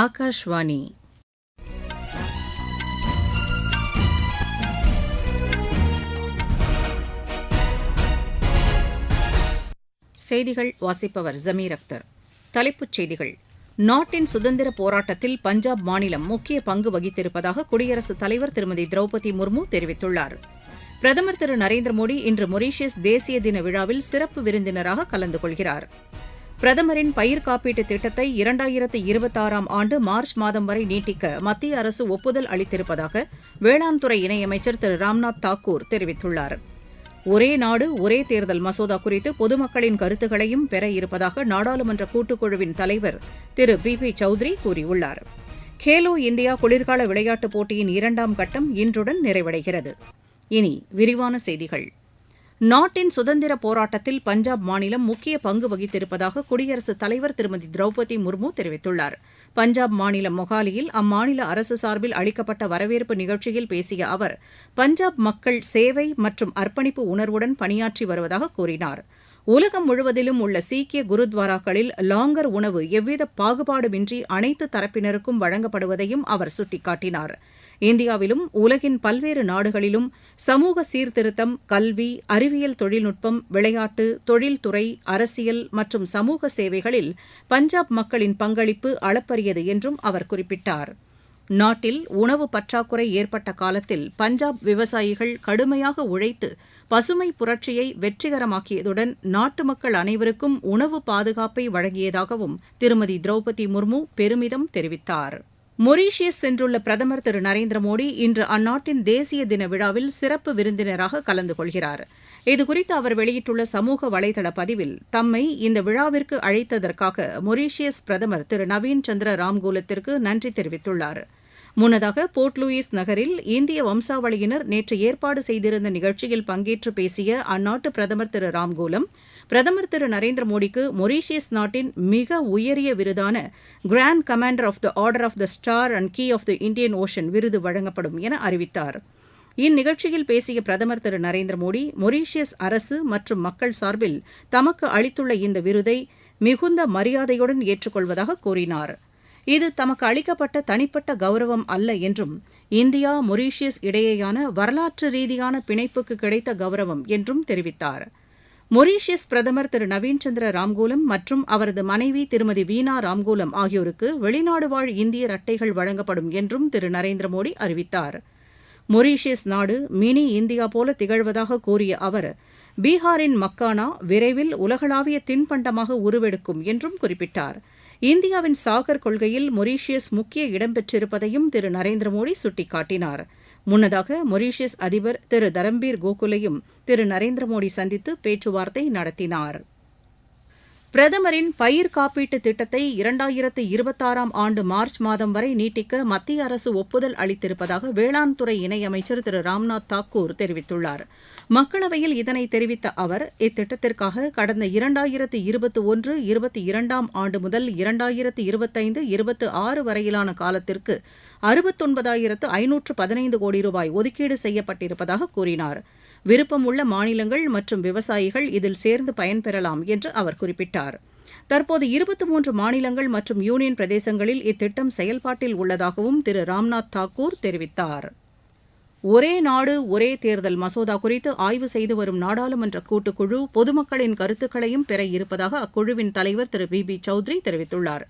ஆகாஷ்வாணி. செய்திகள் வாசிப்பவர் ஜமீர் அக்தர். தலைப்புச் செய்திகள். நாட்டின் சுதந்திர போராட்டத்தில் பஞ்சாப் மாநிலம் முக்கிய பங்கு வகித்திருப்பதாக குடியரசுத் தலைவர் திருமதி திரௌபதி முர்மு தெரிவித்துள்ளார். பிரதமர் திரு நரேந்திர மோடி இன்று மொரீஷியஸ் தேசிய தின விழாவில் சிறப்பு விருந்தினராக கலந்து கொள்கிறார். பிரதமரின் பயிர் காப்பீட்டு திட்டத்தை இரண்டாயிரத்து இருபத்தாறாம் ஆண்டு மார்ச் மாதம் வரை நீட்டிக்க மத்திய அரசு ஒப்புதல் அளித்திருப்பதாக வேளாண் துறை இணையமைச்சர் திரு ராம்நாத் தாக்கூர் தெரிவித்துள்ளார். ஒரே நாடு ஒரே தேர்தல் மசோதா குறித்து பொதுமக்களின் கருத்துக்களையும் பெற இருப்பதாக நாடாளுமன்ற கூட்டுக்குழுவின் தலைவர் திரு பி பி சௌத்ரி கூறியுள்ளார். கேலோ இந்தியா குளிர்கால விளையாட்டுப் போட்டியின் இரண்டாம் கட்டம் இன்றுடன் நிறைவடைகிறது. இனி விரிவான செய்திகள். நாட்டின் சுதந்திர போராட்டத்தில் பஞ்சாப் மாநிலம் முக்கிய பங்கு வகித்திருப்பதாக குடியரசுத் தலைவர் திருமதி திரௌபதி முர்மு தெரிவித்துள்ளார். பஞ்சாப் மாநிலம் மொஹாலியில் அம்மாநில அரசு சார்பில் அளிக்கப்பட்ட வரவேற்பு நிகழ்ச்சியில் பேசிய அவர் பஞ்சாப் மக்கள் சேவை மற்றும் அர்ப்பணிப்பு உணர்வுடன் பணியாற்றி வருவதாக கூறினார். உலகம் முழுவதிலும் உள்ள சீக்கிய குருத்வாராக்களில் லாங்கர் உணவு எவ்வித பாகுபாடுமின்றி அனைத்து தரப்பினருக்கும் வழங்கப்படுவதையும் அவர் சுட்டிக்காட்டினார். இந்தியாவிலும் உலகின் பல்வேறு நாடுகளிலும் சமூக சீர்திருத்தம் கல்வி அறிவியல் தொழில்நுட்பம் விளையாட்டு தொழில்துறை அரசியல் மற்றும் சமூக சேவைகளில் பஞ்சாப் மக்களின் பங்களிப்பு அளப்பரியது என்றும் அவர் குறிப்பிட்டார். நாட்டில் உணவு பற்றாக்குறை ஏற்பட்ட காலத்தில் பஞ்சாப் விவசாயிகள் கடுமையாக உழைத்து பசுமை புரட்சியை வெற்றிகரமாக்கியதுடன் நாட்டு மக்கள் அனைவருக்கும் உணவு பாதுகாப்பை வழங்கியதாகவும் திருமதி திரௌபதி முர்மு பெருமிதம் தெரிவித்தார். மொரீஷியஸ் சென்றுள்ள பிரதமர் திரு நரேந்திர மோடி இன்று அந்நாட்டின் தேசிய தின விழாவில் சிறப்பு விருந்தினராக கலந்து கொள்கிறார். இதுகுறித்து அவர் வெளியிட்டுள்ள சமூக வலைதள பதிவில் தம்மை இந்த விழாவிற்கு அழைத்ததற்காக மொரீஷியஸ் பிரதமர் திரு நவீன் சந்திர ராம்கூலத்திற்கு நன்றி தெரிவித்துள்ளார். முன்னதாக போர்ட் லூயிஸ் நகரில் இந்திய வம்சாவளியினர் நேற்று ஏற்பாடு செய்திருந்த நிகழ்ச்சியில் பங்கேற்று பேசிய அந்நாட்டு பிரதமர் திரு ராம்கூலம் பிரதமர் திரு நரேந்திர மோடிக்கு மொரீஷியஸ் நாட்டின் மிக உயரிய விருதான grand commander of the order of the star and key of the Indian Ocean விருது வழங்கப்படும் என அறிவித்தார். இந்நிகழ்ச்சியில் பேசிய பிரதமர் திரு நரேந்திர மோடி மொரீஷியஸ் அரசு மற்றும் மக்கள் சார்பில் தமக்கு அளித்துள்ள இந்த விருதை மிகுந்த மரியாதையுடன் ஏற்றுக்கொள்வதாக கூறினார். இது தமக்கு அளிக்கப்பட்ட தனிப்பட்ட கௌரவம் அல்ல என்றும் இந்தியா மொரீஷியஸ் இடையேயான வரலாற்று ரீதியான பிணைப்புக்கு கிடைத்த கௌரவம் என்றும் தெரிவித்தார். மொரீஷியஸ் பிரதமர் திரு நவீன் சந்திர ராம்கூலம் மற்றும் அவரது மனைவி திருமதி வீணா ராம்கூலம் ஆகியோருக்கு வெளிநாடு வாழ் இந்தியர் அட்டைகள் வழங்கப்படும் என்றும் திரு நரேந்திர மோடி அறிவித்தார். மொரீஷியஸ் நாடு மினி இந்தியா போல திகழ்வதாக கூறிய அவர் பீகாரின் மக்கானா விரைவில் உலகளாவிய தின்பண்டமாக உருவெடுக்கும் என்றும் குறிப்பிட்டார். இந்தியாவின் சாகர் கொள்கையில் மொரீஷியஸ் முக்கிய இடம் பெற்றிருப்பதையும் திரு நரேந்திர மோடி சுட்டிக்காட்டினார். முன்னதாக மொரீஷியஸ் அதிபர் திரு தரம்பீர் கோகுலையும் திரு நரேந்திர மோடி சந்தித்து பேச்சுவார்த்தை நடத்தினார். பிரதமரின் பயிர் காப்பீட்டு திட்டத்தை இரண்டாயிரத்து இருபத்தாறாம் ஆண்டு மார்ச் மாதம் வரை நீட்டிக்க மத்திய அரசு ஒப்புதல் அளித்திருப்பதாக வேளாண் துறை இணையமைச்சர் திரு. ராம்நாத் தாக்கூர் தெரிவித்துள்ளார். மக்களவையில் இதனை தெரிவித்த அவர் இத்திட்டத்திற்காக கடந்த இரண்டாயிரத்து இருபத்தி ஒன்று இருபத்தி இரண்டாம் ஆண்டு முதல் இரண்டாயிரத்து இருபத்தைந்து இருபத்து ஆறு வரையிலான காலத்திற்கு அறுபத்தொன்பதாயிரத்து ஐநூற்று பதினைந்து கோடி ரூபாய் ஒதுக்கீடு செய்யப்பட்டிருப்பதாக கூறினார். விருப்பமுள்ள மாநிலங்கள் மற்றும் விவசாயிகள் இதில் சேர்ந்து பயன்பெறலாம் என்று அவர் குறிப்பிட்டார். தற்போது இருபத்தி மூன்று மாநிலங்கள் மற்றும் யூனியன் பிரதேசங்களில் இத்திட்டம் செயல்பாட்டில் உள்ளதாகவும் திரு. ராம்நாத் தாக்கூர் தெரிவித்தார். ஒரே நாடு ஒரே தேர்தல் மசோதா குறித்து ஆய்வு செய்து வரும் நாடாளுமன்ற கூட்டுக்குழு பொதுமக்களின் கருத்துக்களையும் பெற இருப்பதாக அக்குழுவின் தலைவர் திரு. பி. பி. சௌத்ரி தெரிவித்துள்ளார்.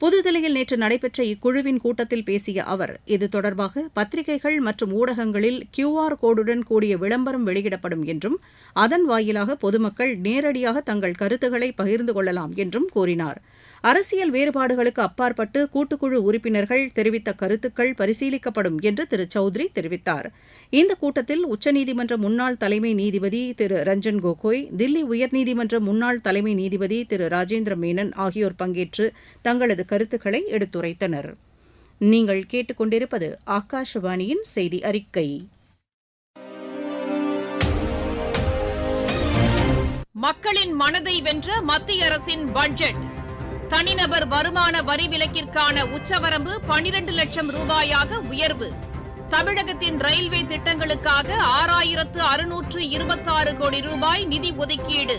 புதுதில்லியில் நேற்று நடைபெற்ற இக்குழுவின் கூட்டத்தில் பேசிய அவர் இது தொடர்பாக பத்திரிகைகள் மற்றும் ஊடகங்களில் கியூ ஆர் கோடுடன் கூடிய விளம்பரம் வெளியிடப்படும் என்றும் அதன் வாயிலாக பொதுமக்கள் நேரடியாக தங்கள் கருத்துக்களை பகிர்ந்து கொள்ளலாம் என்றும் கூறினார். அரசியல் வேறுபாடுகளுக்கு அப்பாற்பட்டு கூட்டுக்குழு உறுப்பினர்கள் தெரிவித்த கருத்துக்கள் பரிசீலிக்கப்படும் என்று திரு. சௌத்ரி தெரிவித்தார். இந்த கூட்டத்தில் உச்சநீதிமன்ற முன்னாள் தலைமை நீதிபதி திரு. ரஞ்சன் கோகோய் தில்லி உயர்நீதிமன்ற முன்னாள் தலைமை நீதிபதி திரு. ராஜேந்திர மேனன் ஆகியோர் பங்கேற்று தங்களது கருத்துக்களை எடுத்துரைத்தனர். நீங்கள் கேட்டுக்கொண்டிருப்பது ஆகாஷவாணியின் செய்தி அறிக்கை. மக்களின் மனதை வென்ற மத்திய அரசின் பட்ஜெட். தனிநபர் வருமான வரி விலக்கிற்கான உச்சவரம்பு பனிரண்டு லட்சம் ரூபாயாக உயர்வு. தமிழகத்தின் ரயில்வே திட்டங்களுக்காக ஆறாயிரத்து அறுநூற்று இருபத்தாறு கோடி ரூபாய் நிதி ஒதுக்கீடு.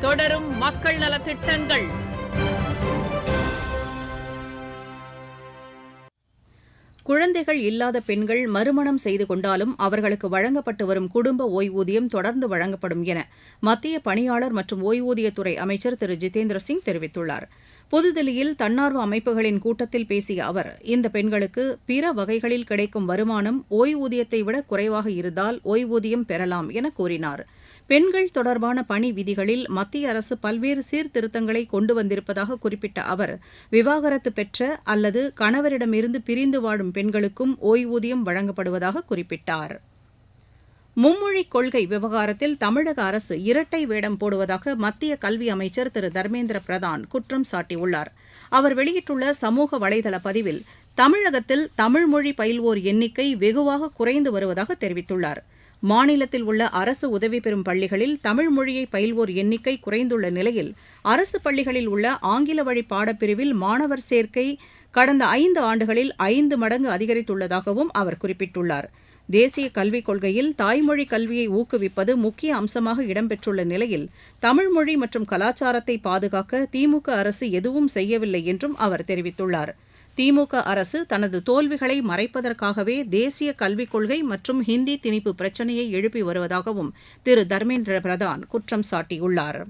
தொடரும் மக்கள் நலத்திட்டங்கள். குழந்தைகள் இல்லாத பெண்கள் மறுமணம் செய்து கொண்டாலும் அவர்களுக்கு வழங்கப்பட்டு வரும் குடும்ப ஓய்வூதியம் தொடர்ந்து வழங்கப்படும் என மத்திய பணியாளர் மற்றும் ஓய்வூதியத்துறை அமைச்சர் திரு. ஜிதேந்திர சிங் தெரிவித்துள்ளார். புதுதில்லியில் தன்னார்வ அமைப்புகளின் கூட்டத்தில் பேசிய அவர் இந்த பெண்களுக்கு பிற வகைகளில் கிடைக்கும் வருமானம் ஓய்வூதியத்தை விட குறைவாக இருந்தால் ஓய்வூதியம் பெறலாம் என கூறினார். பெண்கள் தொடர்பான பணி விதிகளில் மத்திய அரசு பல்வேறு சீர்திருத்தங்களை கொண்டு வந்திருப்பதாக குறிப்பிட்ட அவர் விவாகரத்து பெற்ற அல்லது கணவரிடமிருந்து பிரிந்து வாழும் பெண்களுக்கும் ஓய்வூதியம் வழங்கப்படுவதாக குறிப்பிட்டார். மும்மொழிக் கொள்கை விவகாரத்தில் தமிழக அரசு இரட்டை வேடம் போடுவதாக மத்திய கல்வி அமைச்சர் திரு. தர்மேந்திர பிரதான் குற்றம் சாட்டியுள்ளார். அவர் வெளியிட்டுள்ள சமூக வலைதள பதிவில் தமிழகத்தில் தமிழ்மொழி பயில்வோர் எண்ணிக்கை வெகுவாக குறைந்து வருவதாக தெரிவித்துள்ளார். மாநிலத்தில் உள்ள அரசு உதவி பெறும் பள்ளிகளில் தமிழ் மொழியை பயில்வோர் எண்ணிக்கை குறைந்துள்ள நிலையில் அரசு பள்ளிகளில் உள்ள ஆங்கில வழி பாடப்பிரிவில் மாணவர் சேர்க்கை கடந்த ஐந்து ஆண்டுகளில் ஐந்து மடங்கு அதிகரித்துள்ளதாகவும் அவர் குறிப்பிட்டுள்ளார். தேசிய கல்விக் கொள்கையில் தாய்மொழி கல்வியை ஊக்குவிப்பது முக்கிய அம்சமாக இடம்பெற்றுள்ள நிலையில் தமிழ் மொழி மற்றும் கலாச்சாரத்தை பாதுகாக்க திமுக அரசு எதுவும் செய்யவில்லை என்றும் அவர் தெரிவித்துள்ளார். திமுக அரசு தனது தோல்விகளை மறைப்பதற்காகவே தேசிய கல்விக் கொள்கை மற்றும் ஹிந்தி திணிப்பு பிரச்சினையை எழுப்பி வருவதாகவும் திரு தர்மேந்திர பிரதான் குற்றம் சாட்டியுள்ளார்.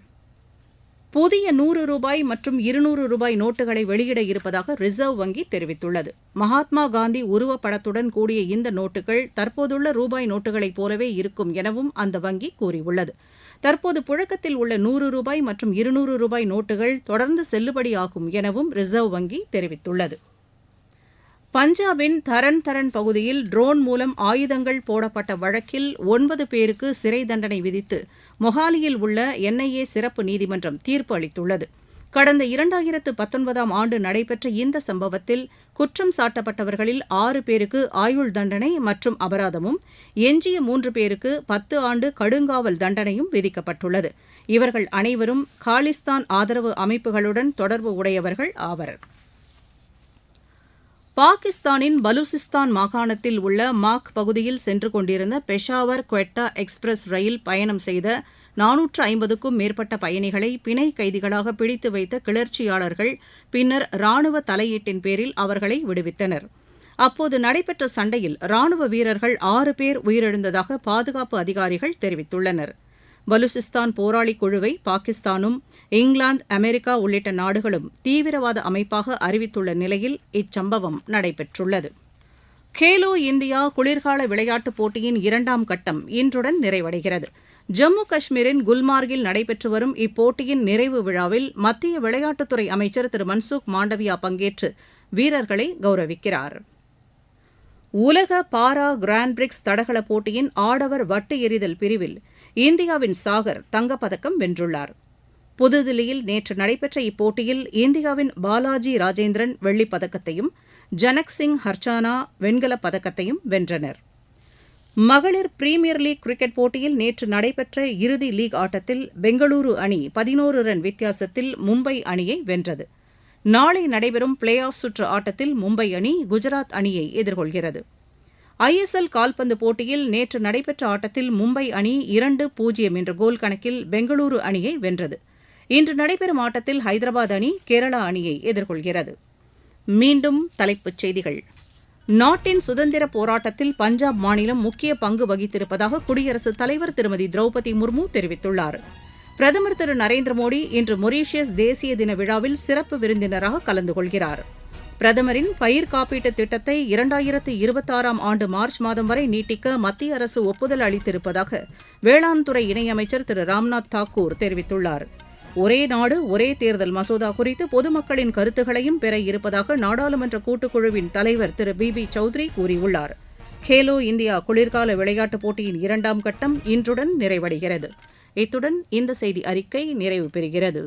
புதிய நூறு ரூபாய் மற்றும் இருநூறு ரூபாய் நோட்டுகளை வெளியிட இருப்பதாக ரிசர்வ் வங்கி தெரிவித்துள்ளது. மகாத்மா காந்தி உருவப்படத்துடன் கூடிய இந்த நோட்டுகள் தற்போதுள்ள ரூபாய் நோட்டுகளைப் போலவே இருக்கும் எனவும் அந்த வங்கி கூறியுள்ளது. தற்போது புழக்கத்தில் உள்ள நூறு ரூபாய் மற்றும் இருநூறு ரூபாய் நோட்டுகள் தொடர்ந்து செல்லுபடியாகும் எனவும் ரிசர்வ் வங்கி தெரிவித்துள்ளது. பஞ்சாபின் தரன் தரன் பகுதியில் ட்ரோன் மூலம் ஆயுதங்கள் போடப்பட்ட வழக்கில் ஒன்பது பேருக்கு சிறை தண்டனை விதித்து மொஹாலியில் உள்ள என்ஐஏ சிறப்பு நீதிமன்றம் தீர்ப்பு அளித்துள்ளது. கடந்த இரண்டாயிரத்து பத்தொன்பதாம் ஆண்டு நடைபெற்ற இந்த சம்பவத்தில் குற்றம் சாட்டப்பட்டவர்களில் ஆறு பேருக்கு ஆயுள் தண்டனை மற்றும் அபராதமும் எஞ்சிய மூன்று பேருக்கு பத்து ஆண்டு கடுங்காவல் தண்டனையும் விதிக்கப்பட்டுள்ளது. இவர்கள் அனைவரும் காலிஸ்தான் ஆதரவு அமைப்புகளுடன் தொடர்பு உடையவர்கள் ஆவர். பாகிஸ்தானின் பலூசிஸ்தான் மாகாணத்தில் உள்ள மாக் பகுதியில் சென்று கொண்டிருந்த பெஷாவர் குவெட்டா எக்ஸ்பிரஸ் ரயில் பயணம் செய்த நானூற்று ஐம்பதுக்கும் மேற்பட்ட பயணிகளை பிணை கைதிகளாக பிடித்து வைத்த கிளர்ச்சியாளர்கள் பின்னர் ராணுவ தலையீட்டின் பேரில் அவர்களை விடுவித்தனர். அப்போது நடைபெற்ற சண்டையில் ராணுவ வீரர்கள் ஆறு பேர் உயிரிழந்ததாக பாதுகாப்பு அதிகாரிகள் தெரிவித்துள்ளனர். பலுசிஸ்தான் போராளி குழுவை பாகிஸ்தானும் இங்கிலாந்து அமெரிக்கா உள்ளிட்ட நாடுகளும் தீவிரவாத அமைப்பாக அறிவித்துள்ள நிலையில் இச்சம்பவம் நடைபெற்றுள்ளது. கேலோ இந்தியா குளிர்கால விளையாட்டுப் போட்டியின் இரண்டாம் கட்டம் இன்றுடன் நிறைவடைகிறது. ஜம்மு காஷ்மீரின் குல்மார்கில் நடைபெற்று வரும் இப்போட்டியின் நிறைவு விழாவில் மத்திய விளையாட்டுத்துறை அமைச்சர் திரு. மன்சுக் மாண்டவியா பங்கேற்று வீரர்களை கௌரவிக்கிறார். உலக பாரா கிராண்ட் பிரிக்ஸ் தடகள போட்டியின் ஆடவர் வட்டு எறிதல் பிரிவில் இந்தியாவின் சாகர் தங்கப்பதக்கம் வென்றுள்ளார். புதுதில்லியில் நேற்று நடைபெற்ற இப்போட்டியில் இந்தியாவின் பாலாஜி ராஜேந்திரன் வெள்ளிப் பதக்கத்தையும் ஜனக் சிங் ஹர்சானா வெண்கலப் பதக்கத்தையும் வென்றனர். மகளிர் பிரீமியர் லீக் கிரிக்கெட் போட்டியில் நேற்று நடைபெற்ற இறுதி லீக் ஆட்டத்தில் பெங்களூரு அணி பதினோரு ரன் வித்தியாசத்தில் மும்பை அணியை வென்றது. நாளை நடைபெறும் பிளே ஆஃப் சுற்று ஆட்டத்தில் மும்பை அணி குஜராத் அணியை எதிர்கொள்கிறது. ஐஎஸ்எல் கால்பந்து போட்டியில் நேற்று நடைபெற்ற ஆட்டத்தில் மும்பை அணி இரண்டு பூஜ்ஜியம் என்ற கோல் கணக்கில் பெங்களூரு அணியை வென்றது. இன்று நடைபெறும் ஆட்டத்தில் ஹைதராபாத் அணி கேரளா அணியை எதிர்கொள்கிறது. மீண்டும் தலைப்புச் செய்திகள். நாட்டின் சுதந்திர போராட்டத்தில் பஞ்சாப் மாநிலம் முக்கிய பங்கு வகித்திருப்பதாக குடியரசுத் தலைவர் திருமதி திரௌபதி முர்மு தெரிவித்துள்ளார். பிரதமர் திரு நரேந்திர மோடி இன்று மொரீஷியஸ் தேசிய தின விழாவில் சிறப்பு விருந்தினராக கலந்து கொள்கிறார். பிரதமரின் பயிர் காப்பீட்டுத் திட்டத்தை இரண்டாயிரத்து இருபத்தாறாம் ஆண்டு மார்ச் மாதம் வரை நீட்டிக்க மத்திய அரசு ஒப்புதல் அளித்திருப்பதாக வேளாண் துறை இணையமைச்சர் திரு. ராம்நாத் தாக்கூர் தெரிவித்துள்ளார். ஒரே நாடு ஒரே தேர்தல் மசோதா குறித்து பொதுமக்களின் கருத்துக்களையும் பெற இருப்பதாக நாடாளுமன்ற கூட்டுக்குழுவின் தலைவர் திரு. பி. பி சௌத்ரி கூறியுள்ளார். கேலோ இந்தியா குளிர்கால விளையாட்டுப் போட்டியின் இரண்டாம் கட்டம் இன்றுடன் நிறைவடைகிறது. இத்துடன் இந்த செய்தி அறிக்கை நிறைவு பெறுகிறது.